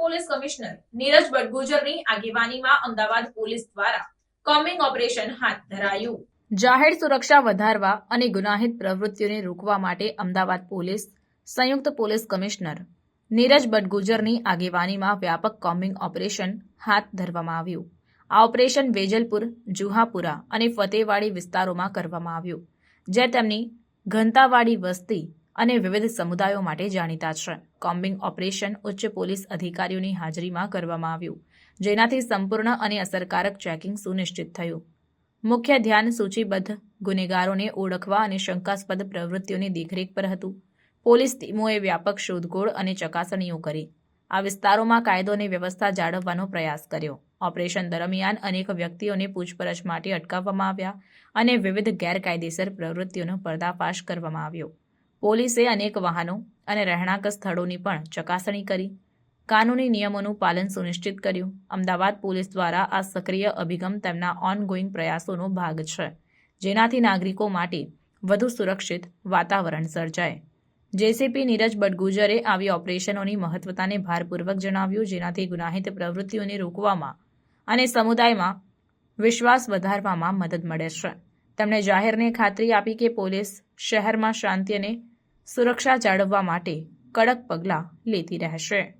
Police commissioner Neeraj બડગુજરની આગેવાનીમાં Ahmedabad police દ્વારા કોમિંગ ઓપરેશન હાથ ધરાયું. જાહેર સુરક્ષા વધારવા અને ગુનાહિત પ્રવૃત્તિઓને રોકવા માટે અમદાવાદ પોલીસ, સંયુક્ત પોલીસ કમિશનર નીરજ બડગુજરની આગેવાનીમાં વ્યાપક કોમ્બિંગ ઓપરેશન હાથ ધરવામાં આવ્યું. આ ઓપરેશન વેજલપુર, જુહાપુરા અને ફતેવાડી વિસ્તારોમાં કરવામાં આવ્યું જે તેમની ઘનતાવાળી વસ્તી અને વિવિધ સમુદાયો માટે જાણીતા છે. કોમ્બિંગ ઓપરેશન ઉચ્ચ પોલીસ અધિકારીઓની હાજરીમાં કરવામાં આવ્યું, જેનાથી સંપૂર્ણ અને અસરકારક ચેકિંગ સુનિશ્ચિત થયું. મુખ્ય ધ્યાન સૂચિબદ્ધ ગુનેગારોને ઓળખવા અને શંકાસ્પદ પ્રવૃત્તિઓની દેખરેખ પર હતું. પોલીસ ટીમોએ વ્યાપક શોધખોળ અને ચકાસણીઓ કરી. આ વિસ્તારોમાં કાયદો અને વ્યવસ્થા જાળવવાનો પ્રયાસ કર્યો. ઓપરેશન દરમિયાન અનેક વ્યક્તિઓને પૂછપરછ માટે અટકાવવામાં આવ્યા અને વિવિધ ગેરકાયદેસર પ્રવૃત્તિઓનો પર્દાફાશ કરવામાં આવ્યો. પોલીસે અનેક વાહનો અને રહેણાંક સ્થળોની પણ ચકાસણી કરી. કાનૂની નિયમોનું પાલન સુનિશ્ચિત કર્યું. અમદાવાદ પોલીસ દ્વારા આ સક્રિય અભિગમ તેમના ઓનગોઈંગ પ્રયાસોનો ભાગ છે, જેનાથી નાગરિકો માટે વધુ સુરક્ષિત વાતાવરણ સર્જાય. જેસીપી નીરજ બડગુજરે આવી ઓપરેશનોની મહત્વતાને ભારપૂર્વક જણાવ્યું, જેનાથી ગુનાહિત પ્રવૃત્તિઓને રોકવામાં અને સમુદાયમાં વિશ્વાસ વધારવામાં મદદ મળે છે. તેમણે જાહેરને ખાતરી આપી કે પોલીસ શહેરમાં શાંતિ અને સુરક્ષા જાળવવા માટે કડક પગલાં લેતી રહેશે.